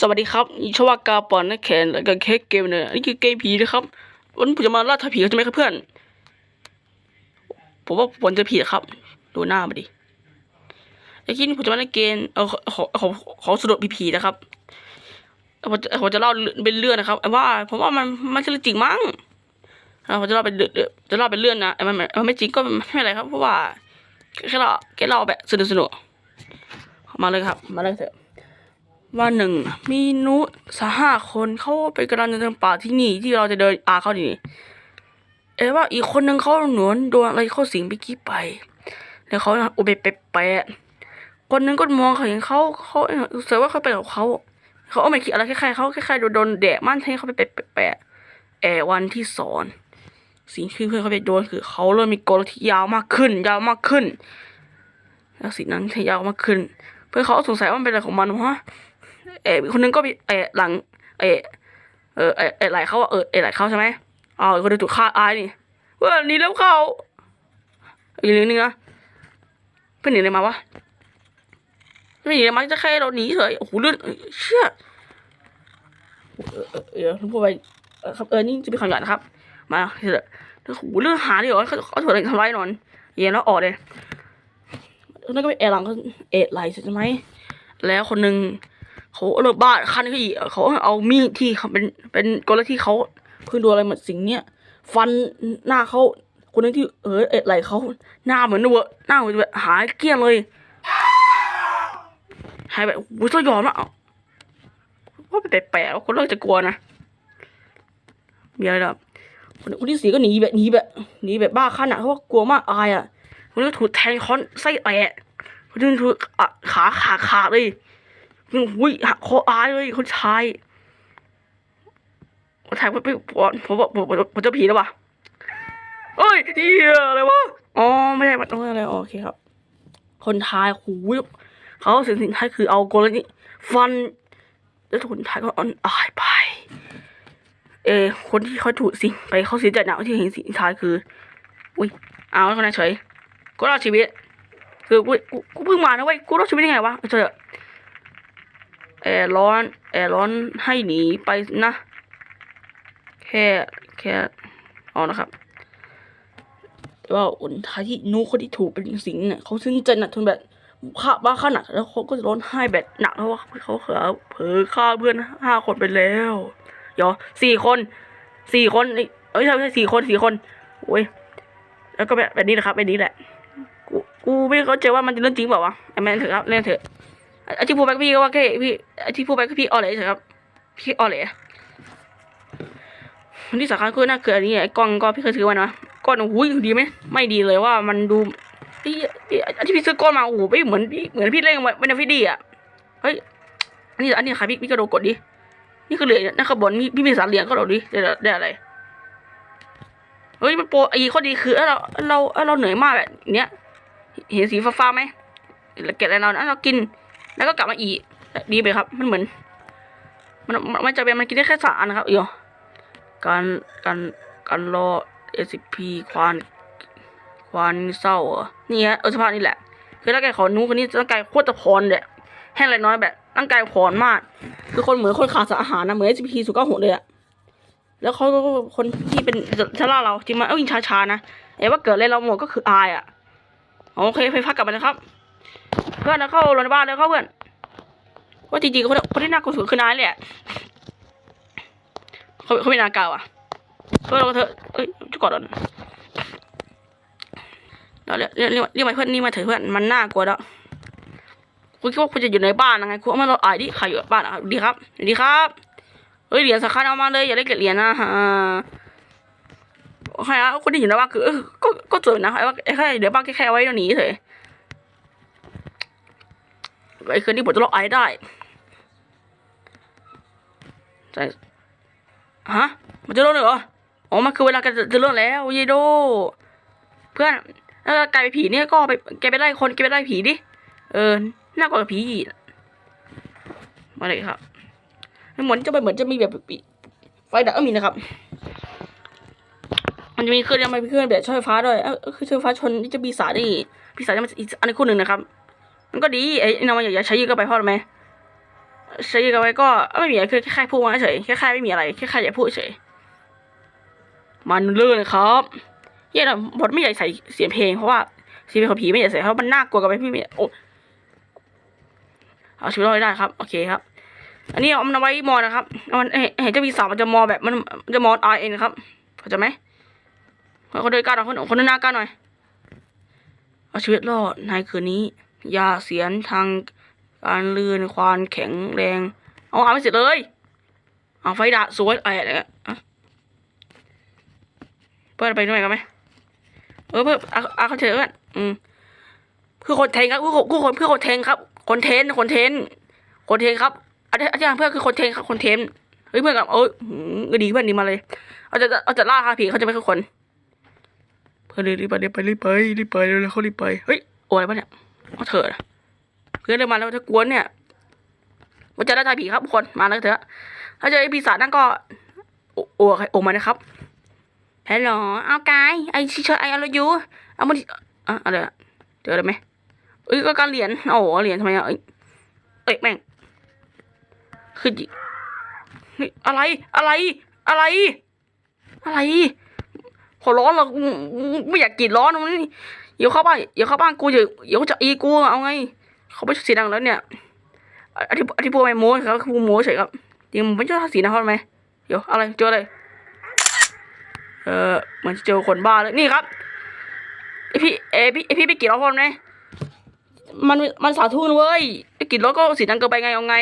สวัสดีครับอีชวากาปอนนะแขนแล้วก็เค้กเกมเนี่ยอันนี่คือเกมผีนะครับวันผมจะมาล่าท้าผีใช่ไหมครับเพื่อน ผมว่าผมจะผีนะครับ ดูหน้ามาดิไอ้ที่นี่ผมจะมาเล่นเกมเอาขอขอขอสรุปผีๆนะครับผมจะผมจะเล่าเป็นเรื่องนะครับว่าผมว่ามันมันจะจริงมั้งอ่าผมจะเล่าเป็นเรื่อจะเล่าเป็นเรื่องนะไอ้มันมันไม่จริงก็ไม่เป็นไรครับ เพราะว่าแค่เราแค่เล่าแบบสนุกสนุกมาเลยครับ มาเลยเถอะ วันหนึ่ง มีนุสห้าคนเขาไปกำลังเดินป่าที่นี่ที่เราจะเดินอาเขาที่นี่เอ้ว่าอีกคนหนึ่งเขาหนวนโดนอะไรเข้าสิงไปกี้ไป แล้วเขาอุเบะแปะคนนึงก็มองเขาเห็นเขาเขาเสือว่าเขาไปกับเขาเขาเอาไม่คิดอะไรคล้ายๆเขาคล้ายๆโดนโดนแดดมั่นให้เขาไปแปะแอวันที่สอนสิ่งที่เพื่อนเขาไปโดนคือเขาเริ่มมีกลที่ยาวมากขึ้น ยาวมากขึ้น แล้วสิ่งนั้นที่ยาวมากขึ้น เพื่อนเขาสงสัยว่ามันเป็นอะไรของมันวะ เออคนนึงก็ไปเออหลังเออเออเออเออไหลเขาเออเออไหลเขาใช่ไหมอ๋อคนนึงถูกฆ่าอายนี่เพื่อนหนีแล้วเขาอีกเรื่องหนึงนะเพื่อนหนีอะไรมาวะไม่หนีอะไรมาจะแค่เราหนีเฉยโอ้โหเลื่อนเชี่ยเออเออเออพูดไปเออครับเออนี่จะเป็นคำหยานะครับ มาเถอะโอ้โหเรื่องหาดิเหรอเขาเขาถูกอะไรทำร้ายนอน เย็นแล้วออกเลยนั่นก็ไปแอร์หลังเขาเอไหลใช่ไหมแล้วคนหนึ่ง เขาเลิกบ้าขั้นเขาอีกเขาเอามีดที่เขาเป็นเป็นกลที่เขาเพิ่งดูอะไรเหมือนสิ่งเนี้ยฟันหน้าเขาคนนั้นที่เออเอ็ดไหลเขาหน้าเหมือนเวอหน้าเหมือนแบบหายเกลี้ยงเลยหายแบบวุ้ยสยองมากว่าแปลกๆคนเลิกจะกลัวนะมีอะไรหรอคนที่สี่ก็หนีแบบหนีแบบหนีแบบบ้าขั้นอะเพราะว่ากลัวมากอายอะคนนี้ถูกแทงค้อนไส้แตกคนนี้ถูกอะขาขาขาดเลย อุ้ยหักคออายเลยคนชายคนชายไม่ไม่ผมผมผมผมผมเจะผีแล้ววะเอ้ยเฮียอะไรวะอ๋อไม่ใช่มันต้องอะไรโอเคครับ คนไทยหูยเขาสิ่งสิ่งไทยคือเอากลนี้ฟันแล้วคนไทยก็อ่อนอายไป เออคนที่เขาถูกสิงไปเขาเสียใจหนักที่เห็นสิ่งไทยคือ อุ้ยเอาแล้วคนนั้นเฉยกูรอดชีวิต คือกูกูกูเพิ่งมานะเว้ยกูรอดชีวิตได้ไงวะเฉย แอร์ร้อน แอร์ร้อนให้หนีไปนะ แค่แค่เอานะครับ แต่ว่าอนท้ายที่นูคนที่ถูกเป็นสิงเนี่ยเขาซึ้งใจหนักทนแบบฆ่าบ้าขนาดแล้วเขาก็จะร้องไห้แบบหนักเพราะว่าเขาเผลอเผลอฆ่าเพื่อนห้าคนไปแล้วเดี๋ยวสี่คนสี่คนเอ้ยใช่ไม่ใช่สี่คนสี่คนโอ้ยแล้วก็แบบแบบนี้แหละครับแบบนี้แหละ กูกูไม่เข้าใจว่ามันจะเรื่องจริงเปล่าวะไอ้แม่นเถอะครับเล่นเถอะ ไอที่พูดไปก็พี่ก็ว่าแค่พี่ไอที่พูดไปก็พี่ออเหลเฉยครับ พี่ออเหลที่สำคัญคือน่าเกิดอันนี้ไอ้กล้องก็พี่เคยซื้อมานะก้อนหูยดีไหมไม่ดีเลยว่ามันดูพี่พี่ไอที่พี่ซื้อก้อนมาโอ้โหไม่เหมือนพี่เหมือนพี่เล่นไว้ในฟิดีอะเฮ้ยอันนี้อันนี้ใครพี่พี่กระโดดกดดินี่คือเหลือนะขบวนพี่พี่มีสารเหรียญก็โดดดิได้ได้อะไรเฮ้ยมันโปรไอ้ข้อดีคือเราเราเราเหนื่อยมากแบบเนี้ยเห็นสีฟ้าๆไหมเก็บอะไรเราเรากิน แล้วก็กลับมาอีกดีไปครับ มันเหมือน มันมันจะเป็นมันกินได้แค่สามอันะครับเอียวการการการรอ SCP ควานควานเศร้าเหรอนี่ฮะเออสภาพนี่แหละคือร่างกายของนู้นคนนี้ร่างกายโคตรจะพรเนี่ยแห้งไรน้อยแบบร่างกายพรมาก คือคนเหมือนคนขาดสารอาหารนะเหมือน SCP สุก้าหกเลยอะแล้วเขาก็คนที่เป็นชะล่าเราจริงมาเอ้ยยิงช้าๆนะไอ้ว่าเกิดอะไรเราหมดก็คืออายอะโอเคไปพักกลับมานะครับ เพื่อนเข้าโรงพยาบาลเลยเข้าเพื่อนว่าจริงๆคนคนที่น่ากลัวสุดคือนายแหละเขาเขาเป็นนากาวอะเพื่อนเราเถอะเอ้ยจะกอดอนเราเรียกเรียกเรียกมาเพื่อนนี่มาเถอะเพื่อนมันน่ากลัวแล้วคุณคิดว่าคุณจะอยู่ในบ้านยังไงคุณเอามาเราอานดิใครอยู่บ้านอะดีครับดีครับเฮ้ยเหรียญสำคัญเอามาเลยอย่าได้เก็บเหรียญนะฮะใครอะคนที่อยู่ในบ้านคือก็ก็สวยนะไอ้ว่าไอ้แค่เดี๋ยวบ้านแค่แค่ไว้แล้วหนีเฉย ไอ้คืนนี้ผมจะล็อกไอได้แต่ฮะ มันจะเริ่มเลยเหรอ อ๋อ มันคือเวลากจะจะเริ่มแล้วเยโด เพื่อนถ้ากลายเป็นผีเนี่ยก็ไปแกไปไล่คนแกไปไล่ผีดิ เออ น่ากลัวกว่าผีอีกมาเลยครับ เหมือนจะไปเหมือนจะมีแบบไฟดับก็มีนะครับ มันจะมีเครื่องยังไม่มีเครื่องแบบช่วยไฟฟ้าด้วยเออคือช่วยไฟฟ้าชนที่จะปีศาจนี่ปีศาจจะมันอีกอันนี้คู่หนึ่งนะครับ มันก็ดีไอ้น้องมันอย่าใช้ยืดก็ไปพอะไหมใช้ยืดกันไว้ก็ไม่มีอะไรคือแค่พูดมาเฉยแค่แค่ไม่มีอะไรแค่แค่อยากพูดเฉยมันเลื่อนครับเหี้ยนะบทไม่อยากใส่เสียงเพลงเพราะว่าเสียงเพลงของผีไม่อยากใส่เพราะมันน่ากลัวกันไปพี่ไม่โอ้เอาชีวิตรอดได้ครับโอเคครับ อันนี้เอามันไว้มอนะครับมันเห็นเจ้าวีสามมันจะมอแบบมันจะมออเอ็นครับเข้าใจไหมคนเดินกล้าหน่อยคนคนเดินหน้ากล้าหน่อย เอาชีวิตรอดในคืนนี้ ยาเสียนทางการลื่นควานแข็งแรง เอาอ่านไม่เสร็จเลยเอาไฟดาสวยอะไรเนี่ยอะเพื่อนไปด้วยกันไหมเออเพื่อนอาอาเขาเฉยเพื่อนอืมคือคนเทงครับคือคนคือคนเพื่อคนเทงครับ คนเทนคนเทนคนเทนครับอาจารย์อาจารย์เพื่อนคือคนเทงครับคนเทนเฮ้ยเพื่อนกับเอ้ยก็ดีเพื่อนดีมาเลยเอาจะเอาจะล่าคาผีเขาจะไม่คือคน เพื่อนรีบไปรีบไปรีบไปรีบไปเร็วๆเขารีบไปเฮ้ยโอ้ยปะเนี่ย เอาเถอะเพื่อนเดินมาแล้วถ้ากวนเนี่ยมันจะได้ทายผีครับทุกคนมาแล้วเถอะ ถ้าเจอไอ้ปีศาจนั่นก็โอโอ้ใครโอมานะครับฮัลโหลเอากายไอชิเชอร์ไออะไรยูเอามาดิอะอะไรเจออะไรไหมเอ้ยก็การเหรียญโอ้เหรียญทำไมอะเอ้ยเอ้ยแม่งคืออะไรอะไรอะไร อะไรขอร้อนเรออืมไม่อยากกรีดร้อนมัน นี่เดี๋ยวเข้าบ้านเดี๋ยวเข้าบ้านกูเดี๋ยวเดี๋ยวเขาจะอีกูเอาไง เขาไม่ใช่สีดังแล้วเนี่ยอธิอธิพูดไม่โม้ครับคือโม้เฉยครับจริงไม่ใช่สีนะครับทำไมเดี๋ยวอะไรเจออะไรเออเหมือนเจอคนบ้าเลยนี่ครับไอพี่เอพี่ไอพี่ไปกี่รอบพอไหมมันมันสาธุนเว้ยไอกี่รถก็สีดังเกินไปไงเอาไง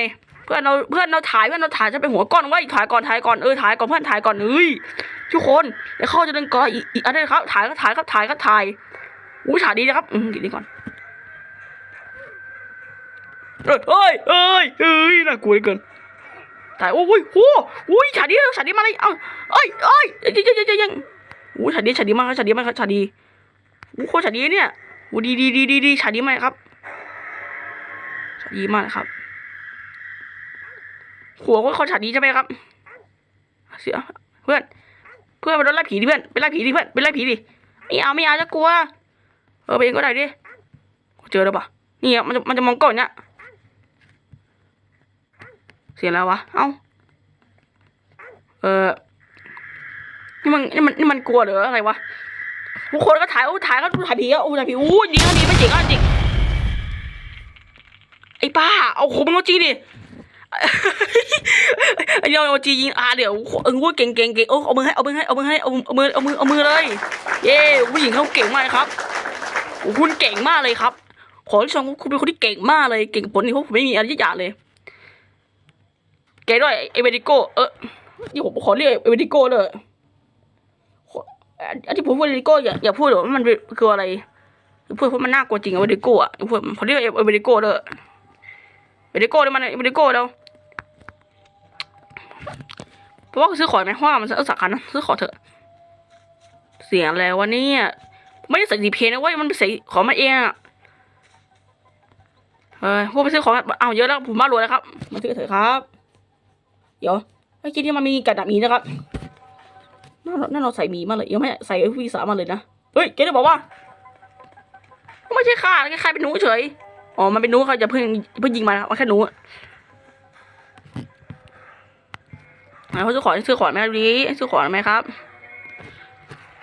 เพื่อนเราเพื่อนเราถ่ายเพื่อนเราถ่ายจะเป็นหัวก้อนไว้ถ่ายก่อนถ่ายก่อนเออถ่ายก่อนเพื่อนถ่ายก่อนเอ้ยทุกคนเดี๋ยวเขาจะเดินก่อนอีอีกอันนี้ครับถ่ายก็ถ่ายครับถ่ายก็ถ่าย อู้ฉาดีนะครับ อืมกินดีก่อนเอ้ยเอ้ยเอ้ยเอ้ยน่ากลัวเหลือเกินถ่ายโอ้ยโอ้ยโอ้ยฉากนี้ฉากนี้มาเลยเอ้าเอ้ยเอ้ยยังยังยังยังยังโอ้ยฉากนี้ฉากนี้มากครับฉากนี้มากครับฉากนี้โอ้โหฉากนี้เนี่ยโอ้ดีดีดีดีดีฉากนี้มากครับฉากนี้มากครับ หัวก็เขาฉากนี้ใช่ไหมครับ เสียเพื่อน เพื่อนไปโดนไล่ผีดิเพื่อนไปไล่ผีดิเพื่อนไปไล่ผีดิไม่เอาไม่เอาจะกลัว เออไปเองก็ได้ดิเจอแล้วปะนี่อะมันจะมันจะมองกล้องเนี่ยเสียงแล้ววะ เอ้า เออนี่มันนี่มันนี่มันกลัวหรืออะไรวะทุกคนก็ถ่ายโอ้ถ่ายก็ถ่ายผีอะโอ้ถ่ายผีอู้ดีก็ดีไม่จริงก็จริงไอ้ป้าเอาโหมึงเอาจริงดิไอ้ยเอาจริงยิงอาเดี๋ยวเออว่าเก่งเก่งเก่งโอ้เอามือให้เอามือให้เอามือให้เอาเอามือเอามือเอามือเลย เย้ผู้หญิงเขาเก่งมากครับ คุณเก่งมากเลยครับ ขอที่ชมคุณเป็นคนที่เก่งมากเลย เก่งผลนี่ผมไม่มีอะไรยากเลย เก๋ด้วยไอเวดิโกเออนี่ผมขอเรียกไอเวดิโกเลยอันที่ผมพูดเวดิโกอย่าอย่าพูดหรอว่ามันคืออะไรพูดเพราะมันน่ากลัวจริงอะเวดิโกอะพูดขอเรียกไอเวดิโกเลยเวดิโกเลยมันไอเวดิโกแล้วเพราะว่าซื้อของไหมเพราะว่ามันสักคันซื้อของเถอะ เสียงอะไรวะเนี่ย ไม่ได้ใส่สีเพลนะเว้ยมันเป็นใส่ของมาเองอะเออพวกไปซื้อของเอาเยอะแล้วผมมารวยแล้วครับ มาซื้อเถอะครับ เดี๋ยวเมื่อกี้ที่มันมีกระดาษหมีนะครับน่าน่าเราใส่หมีมาเลยยังไม่ใส่วีสามาเลยนะ เฮ้ยเกดบอกว่า ไม่ใช่ข้าแค่ใครเป็นหนูเฉย อ๋อ มันเป็นหนูเขาจะเพิ่งเพิ่งยิงมาครับมันแค่หนูอะไหนเขาซื้อของซื้อของไหมครับดีซื้อของไหมครับ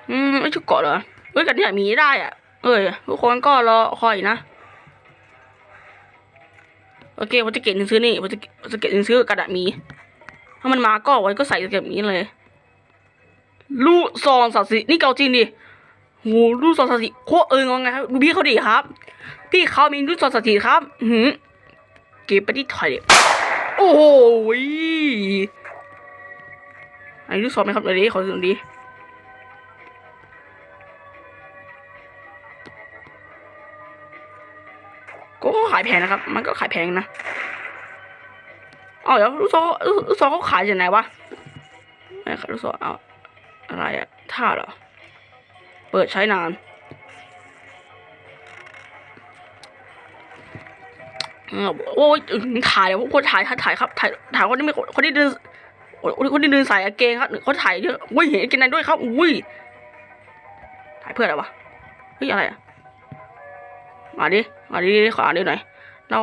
อืมไม่ชุดเกาะเหรอ ฮ้ยกระดาษหมีได้อะเอ้ยทุกคนก็รอคอยนะโอเคผมจะเก็บหนังสือนี่ผมจะผมจะเก็บหนังสือกระดาษหมีถ้ามันมาก็ไว้ก็ใส่แบบนี้เลยลูกซองสัตว์สินี่เกาจริงดิโหลูกซองสัตว์สิโคเอิงว่าไงครับดูพี่เขาดิครับ พี่เขามีลูกซองสัตว์สิครับหือเก็บไปที่ถอยเลยโอ้โหอันนี้ลูกซองไหมครับเดี๋ยวนี้ขอดูห ก็ขายแพงนะครับ มันก็ขายแพงนะอ๋อเดี๋ยวลูกซองลูกซองเขาขายจากไหนวะไม่ขายลูกซองเอาอะไรอะท่าเหรอ เปิดใช้นานอ้าวโอ้ยถ่ายเลยคนถ่ายถ่ายถ่ายครับถ่ายถ่ายคนที่ไม่คนที่เดินคนที่เดินสายเกงครับเขาถ่ายเยอะอุ้ยเห็นกินนั้นด้วยครับอุ้ยถ่ายเพื่ออะไรวะเฮ้ยอะไรอะมาดิ มาดิขออ่านดิหน่อย เรา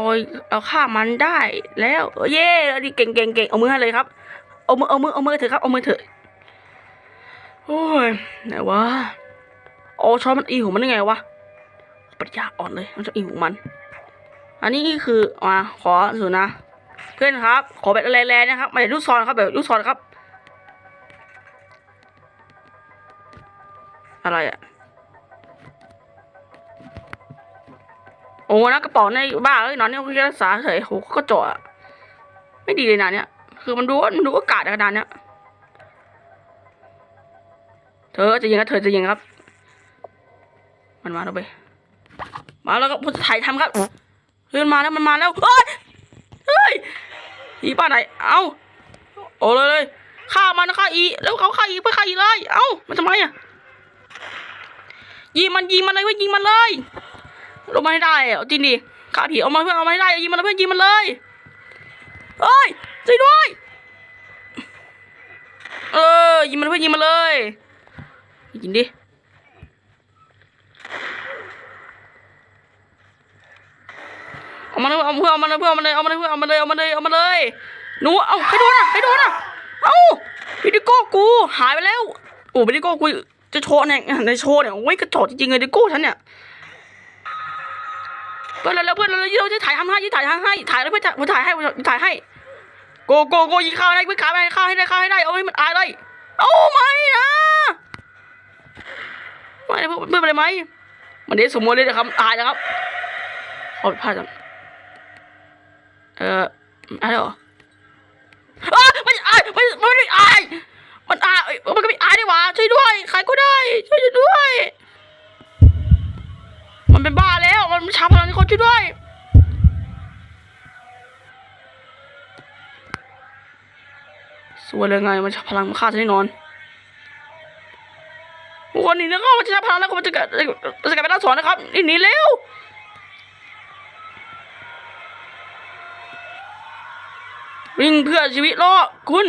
เราฆ่ามันได้แล้วเย้ดีเก่งเก่งเก่งเอามือให้เลยครับ เอามือเอามือเอามือเถอะครับเอามือเถอะโอ้ยไหนวะโอ้ช้อนมันอีของมันได้ไงวะปัญญาอ่อนเลยมันจะอีของมัน อันนี้คือมาขอสูนะ เพื่อนครับ ขอแบบแรงๆนะครับไม่ได้ลูกซอนครับแบบลูกซอนครับ อะไรอะ โอ้นะกระเป๋าในบ้าเอ้ยนอนนี่เขารักษาเฉยโหก็เจาะอไม่ดีเลยนะเนี่ย คือมันดูว่ามันดูอากาศขนาดเนี้ยเธอจะยิงครับเธอจะยิงครับ มันมาแล้วไป มาแล้วครับผมจะถ่ายทำครับเฮ้ยมันมาแล้วมันมาแล้วเฮ้ยเฮ้ยอีป้าไหนเอ้าโอ้เลยเลยฆ่ามันฆ่าอีแล้วเขาฆ่าอีเพื่อฆ่าอีเลยเอ้ามันทำไมอะยิงมันยิงมันเลยว้ยยิงมันเลย ลงมาให้ได้เอาจริงดิฆ่าผีเอามาเพื่อนเอามาให้ได้ยิงมันเลยเพื่อนยิงมันเลยเอ้ยช่วยด้วยเออยิงมันเพื่อนยิงมันเลยยิงดิเอามาเลยเอาเพื่อนเอามาเลยเพื่อนเอามาเลยเอามาเลยเพื่อนเอามาเลยเอามาเลยเอามาเลยหนูเอาใครโดนอะใครโดนอะเอ้าวิดิโก้กูหายไปแล้วโอ้วิดิโก้กูจะโชว์เนี่ยในโชว์เนี่ยโอ้ยกระจอกจริงๆเลยดิโก้ฉันเนี่ย พื่อนแล้วเพื่อนเราเราจะถ่ายทำให้ถ่ายทำให้ถ่ายแล้วเพื่อนถ่ายถ่ายให้ถ่ายให้โกโกโกยิงข้าวให้เพื่อนข้าวให้ข้าวให้ได้ข้าวให้ได้เอาให้มันอายเลยเอ้ไม่นะไม่เพื่อนเพื่อนเป็นไรไหมมันเดี๋ยวสมมติเลยนะครับอายนะครับขอผิดพลาดจังเอออะไรหรออ้าไม่อายไม่ไม่ได้อายมันอายเอ้ยมันก็ไม่อายดีหว่าช่วยด้วยใครก็ได้ช่วยด้วย มันเป็นบ้าแล้ว ชาพลังในคนช่วยด้วยสวยเลยไงมันชาพลังมันฆ่าฉันแน่นอนวันนี้นะครับมันจะชาพลังแล้วมันจะเกิดจะกลายเป็นนักสอนนะครับนี่หนีเร็ววิ่งเพื่อชีวิตรอดคุณ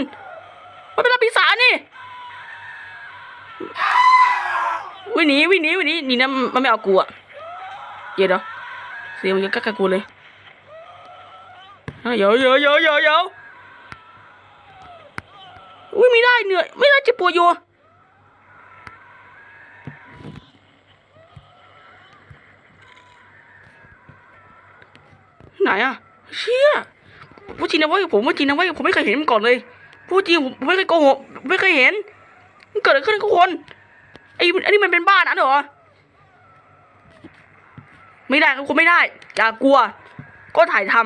มันเป็นรับปีศาจนี่วิ่งหนีวิ่งหนีวิ่งหนีหนีนะมันไม่เอากูอะเดี๋ยว เสียงมันยังกักกับกูเลยเฮ้ยเดี๋ยวเดี๋ยวเดี๋ยวเยวเดี๋ยวอุ้ยไม่ได้เหนื่อยไม่ได้เจ็บปวดอยู่ไหนอะเชี่ยพูดจริงนะเว้ยผมพูดจริงนะเว้ยผมไม่เคยเห็นมันก่อนเลยพูดจริงผมผมไม่เคยโกหกไม่เคยเห็นมันเกิดอะไรขึ้นกับคนไอ้อันนี้มันเป็นบ้านนะเหรอ ไม่ได้ครับคุณไม่ได้ อย่ากลัว ก็ถ่ายทำ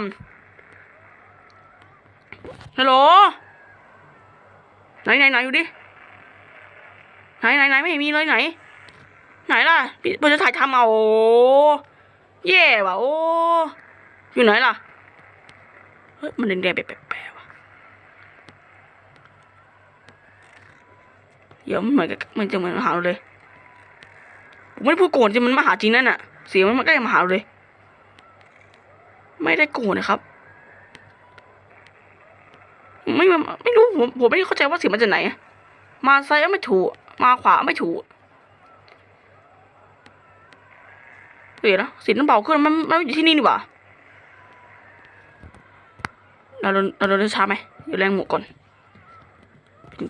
ฮัลโหลไหนไหนไหนอยู่ดิไหนไหนไหนไม่เห็นมีเลยไหน ไหนล่ะเราจะถ่ายทำเอาโอ้แย่ว่ะโอ้อยู่ไหนล่ะเฮ้ยมันแดงๆแปลกๆว่ะเดี๋ยวมันเหมือนมันจะเหมือนมหาเราเลยผมไม่ได้พูดโกรธจริงมันมาหาจริงนั่นน่ะ เสียงมันมาใกล้มาหาเลย ไม่ได้โกรธนะครับ ไม่ไม่รู้ผมผมไม่เข้าใจว่าเสียงมาจากไหน มาซ้ายก็ไม่ถูก มาขวาไม่ถูกเดี๋ยวนะเสียงน้ำเบาขึ้นมันมันอยู่ที่นี่นี่หว่าเราเราเราเดินช้าไหมเดี๋ยวแรงหมวกก่อน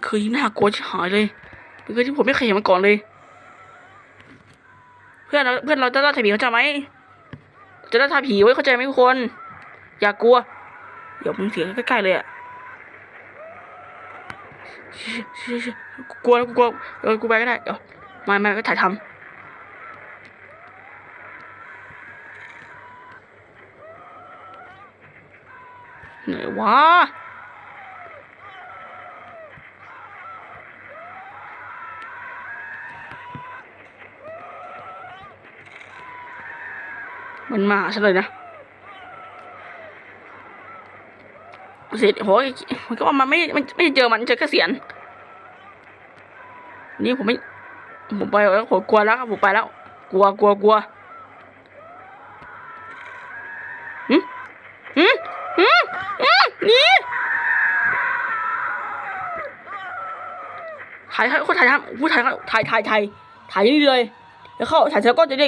เคยน่ากลัวชิบหายเลยเป็นเคยที่ผมไม่เคยเห็นมาก่อนเลย พื่อนเราเพื่อนเราจะล่าถ่าผีเข้าใจไหมจะล่าถ่าผีไว้เข้าใจไหมทุกคน อย่ากลัวเดี๋ยวมึงเสียงใกล้ๆเลยอะเชี่ยเชี่ยเชี่ยกูกลัวแล้วกูกลัวเออกูไปก็ได้เดี๋ยวมามาก็ถ่ายทำไหนวะ มันมาซะเลยนะเสียโหยมันก็ว่ามันไม่ไม่ไม่เจอมันเจอแค่เสียน นี่ผมไม่ ผมไปแล้วผมกลัวแล้วครับผมไปแล้ว กลัวกลัวกลัวหืมหืมหืมหืมนี่ถ่ายถ่ายคนถ่ายทำผู้ถ่ายถ่ายถ่ายถ่ายถ่ายนี่เลย แล้วเข้าถ่ายเสร็จแล้วก็จะได้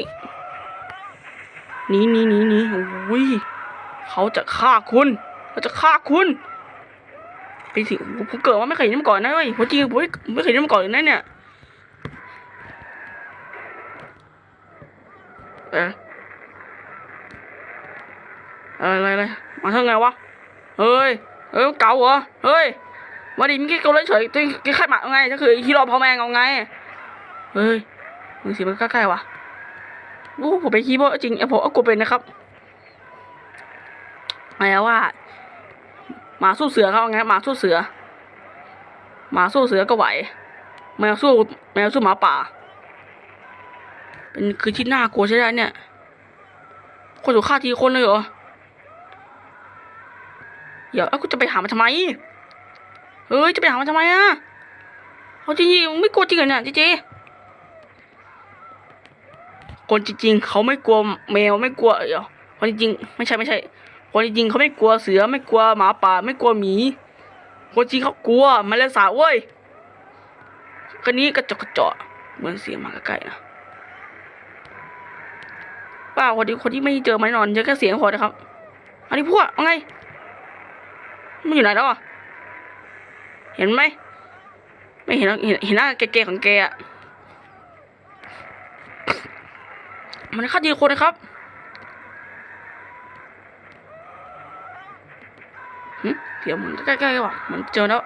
หนีหนีหนีหนีโอ้ยเขาจะฆ่าคุณเขาจะฆ่าคุณเป็นสิผมเกิดมาไม่เคยเห็นมาก่อนนะเว้ยผมจริงผมไม่ไม่เคยเห็นมาก่อนเลยนะเนี่ยเอะอะไรอะไรอะไรมาทางไงวะเฮ้ยเฮ้ยเก่าเหรอเฮ้ยมาดิมึงแค่เกาเลยเฉยตัวแค่ไข่หมาไงก็คือฮีโร่พ่อแมงเอาไงเฮ้ยมึงสียมันใกล้ๆวะ โอ้ผมเป็นฮีโร่จริงอผมเอากดเป็นนะครับหมายว่าหมาสู้เสือเขาไงหมาสู้เสือหมาสู้เสือก็ไหวแมวสู้แมวสู้หมาป่า เป็นคือที่น่ากลัวใช่ไหมเนี่ย คนถูกฆ่าทีคนเลยเหรอเดี๋ยวเอ้ากูจะไปหามันทำไมเฮ้ยจะไปหามันทำไมอะเขาจริงๆไม่กลัวจริงเหรอเนี่ยเจเจ คนจริงๆเขาไม่กลัวแมวไม่กลัวเดี๋ยวคนจริงๆไม่ใช่ไม่ใช่ คนจริงๆเขาไม่กลัวเสือไม่กลัวหมาป่า ไม่กลัวหมี คนจริงเขากลัวแมลงสาบเว้ยคนนี้กระจกกระจาะเหมือนเสียงมาใกล้ๆนะปล่าคนที่คนที่ไม่เจอไม่นอนเจอแค่เสียงพอนะครับ อันนี้พวกเอาไงมันอยู่ไหนแล้วอะเห็นไหมไม่เห็นเห็นเห็นหน้าแก่ๆของแกอะ มันฆ่าทีละคนนะครับหึเดี๋ยวมันใกล้ๆว่ะมันเจอแล้ว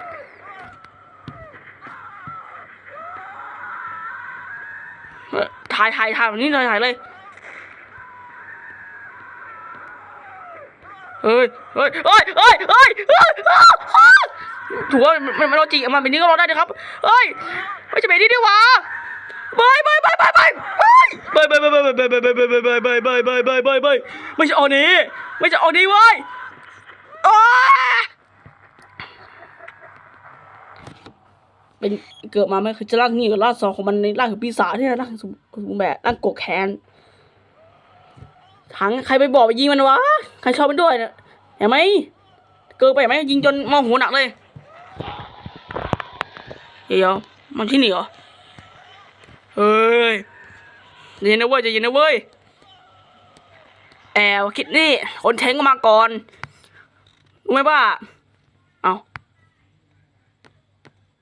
ถ่ายถ่ายถ่ายแบบนี้เลยถ่ายเลยเฮ้ยเฮ้ยเฮ้ยเฮ้ยเฮ้ยเฮ้ยอ้าวอ้าวถือว่ามันมันมันเราจริงมันเป็นนี้ก็รอได้นะครับเฮ้ยไม่จะเป็นนี่ดีวะบายบายบายบายบาย บายบายบายบายบายบายบายบายบายบายบายบายบายบายบายไม่ใช่เอนี้ไม่ใช่เอนี้เว้ยอ้เป็นเกิดมาไม่เคยจะร่างนี้กับร่างสองของมันในร่างของปีศาจเนี่ยร่างสมบูรณ์แบบร่างกกแขนถังใครไปบอกไปยิงมันวะใครชอบมันด้วยเนี่ยเห็นไหมเกิดไปไหมยิงจนมองหัวหนักเลยเดี๋ยวมันที่นี่เหรอเฮ้ย เย็นนะเว้ยจเย็นนะเว้ยแอบคิดนี่คนแทงก็มาก่อนรู้ไหมว่าเอา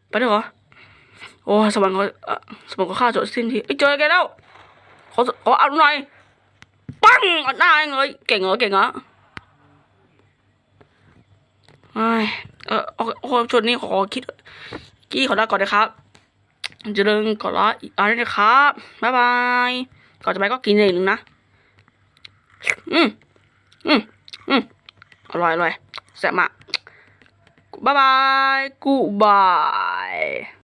ไปได้เหรอโอ้สวรรค์เขาสมองก็ฆ่าจดสิ้นทีเอ้เจอแกแล้วขอขอเอาหน่อยปังอัดหน้าเองเลยเก่งเหรอเก่งเหรอไอ้ยเออโอ้โหชุดนี้ขอคิดกี้ขอลาก่อนนะครับ จะเดินก่อนละอีกอันนี้นะครับ บ๊ายบาย ก่อนจะไปก็กินเลยหนึ่งนะ อืมอืมอืมอร่อยอร่อยแซ่บมากบ๊ายบายกูบาย